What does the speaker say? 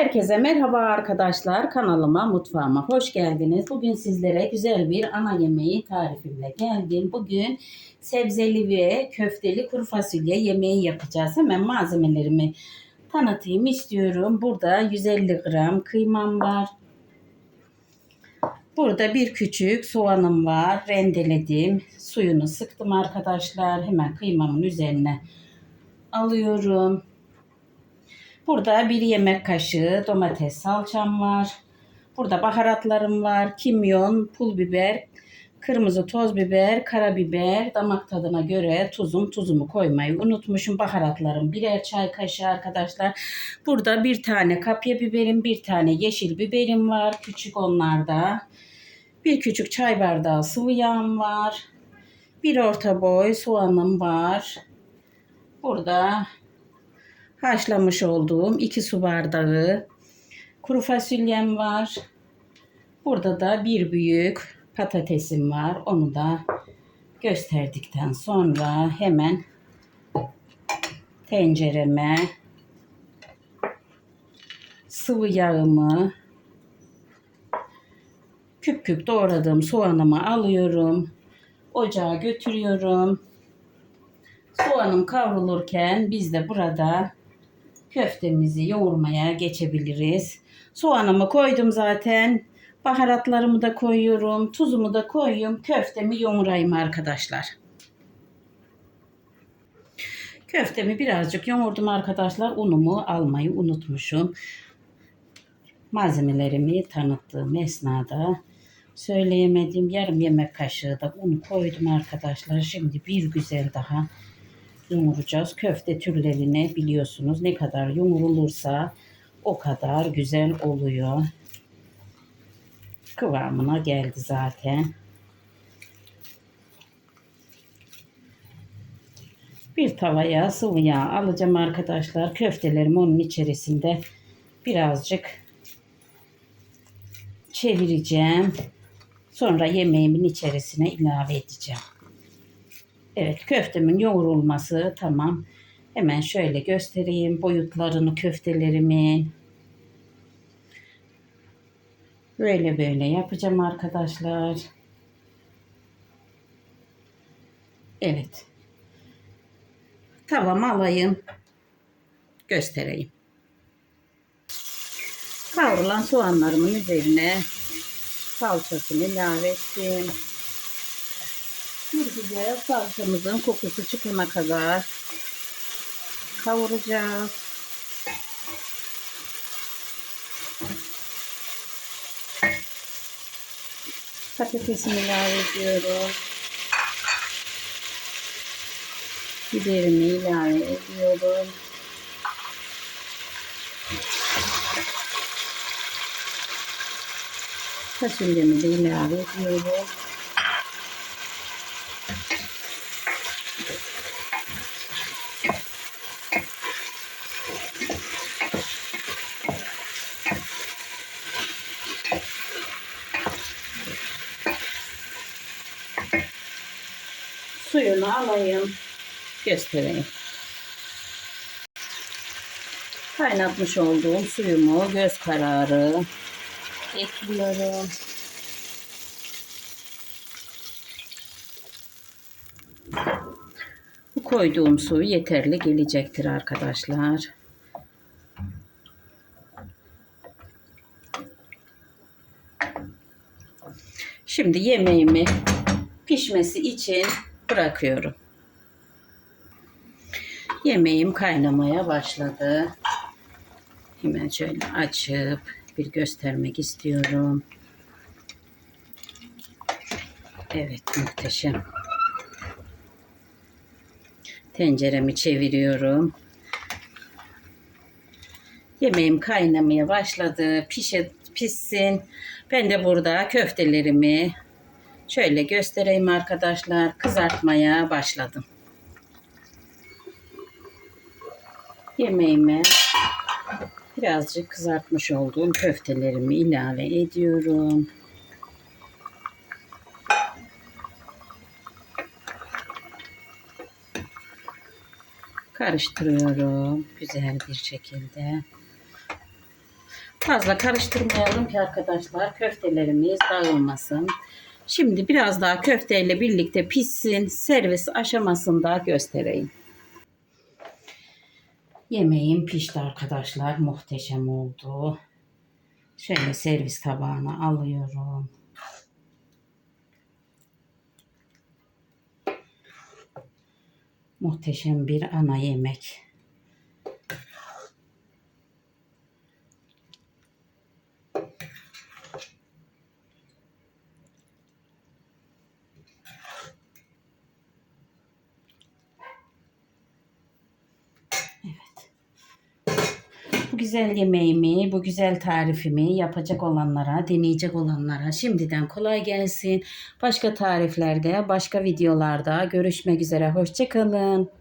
Herkese merhaba arkadaşlar. Kanalıma, mutfağıma hoş geldiniz. Bugün sizlere güzel bir ana yemeği tarifimle geldim. Bugün sebzeli ve köfteli kuru fasulye yemeği yapacağız. Hemen malzemelerimi tanıtayım istiyorum. Burada 150 gram kıymam var. Burada bir küçük soğanım var. Rendeledim. Suyunu sıktım arkadaşlar. Hemen kıymamın üzerine alıyorum. Burada bir yemek kaşığı domates salçam var. Burada baharatlarım var. Kimyon, pul biber, kırmızı toz biber, karabiber, damak tadına göre tuzum, tuzumu koymayı unutmuşum. Baharatlarım birer çay kaşığı arkadaşlar. Burada bir tane kapya biberim, bir tane yeşil biberim var. Küçük onlarda. Bir küçük çay bardağı sıvı yağım var. Bir orta boy soğanım var. Burada haşlamış olduğum 2 su bardağı kuru fasulyem var. Burada da bir büyük patatesim var. Onu da gösterdikten sonra hemen tencereme sıvı yağımı küp küp doğradığım soğanımı alıyorum. Ocağa götürüyorum. Soğanım kavrulurken biz de burada köftemizi yoğurmaya geçebiliriz. Soğanımı koydum zaten. Baharatlarımı da koyuyorum. Tuzumu da koyuyorum. Köftemi yoğurayım arkadaşlar. Köftemi birazcık yoğurdum arkadaşlar. Unumu almayı unutmuşum. Malzemelerimi tanıttığım esnada söyleyemedim. Yarım yemek kaşığı da un koydum arkadaşlar. Şimdi bir güzel daha yoğuracağız. Köfte türlerini biliyorsunuz ne kadar yoğurulursa o kadar güzel oluyor. Kıvamına geldi zaten. Bir tavaya sıvı yağ alacağım arkadaşlar. Köftelerimi onun içerisinde birazcık çevireceğim. Sonra yemeğimin içerisine ilave edeceğim. Evet köftemin yoğrulması tamam. Hemen şöyle göstereyim boyutlarını köftelerimin. Böyle böyle yapacağım arkadaşlar. Evet. Tavam alayım. Göstereyim. Kavrulan soğanlarımın üzerine salçasını ilave ettim. Bir güzel salçamızın kokusu çıkana kadar kavuracağız. Patatesimi ilave ediyorum. Biberimi ilave ediyorum. Fasulyemi de ilave ediyorum. Suyunu alayım. Göstereyim. Kaynatmış olduğum suyumu göz kararı ekliyorum. Bu koyduğum su yeterli gelecektir arkadaşlar. Şimdi yemeğimi pişmesi için bırakıyorum. Yemeğim kaynamaya başladı. Hemen şöyle açıp bir göstermek istiyorum. Evet muhteşem. Tenceremi çeviriyorum. Yemeğim kaynamaya başladı. Pişe, pişsin. Ben de burada köftelerimi şöyle göstereyim arkadaşlar. Kızartmaya başladım. Yemeğime birazcık kızartmış olduğum köftelerimi ilave ediyorum. Karıştırıyorum güzel bir şekilde. Fazla karıştırmayalım ki arkadaşlar köftelerimiz dağılmasın. Şimdi biraz daha köfteyle birlikte pişsin. Servis aşamasında göstereyim. Yemeğim pişti arkadaşlar. Muhteşem oldu. Şöyle servis tabağına alıyorum. Muhteşem bir ana yemek. Güzel yemeğimi, bu güzel tarifimi yapacak olanlara, deneyecek olanlara şimdiden kolay gelsin. Başka tariflerde, başka videolarda görüşmek üzere. Hoşçakalın.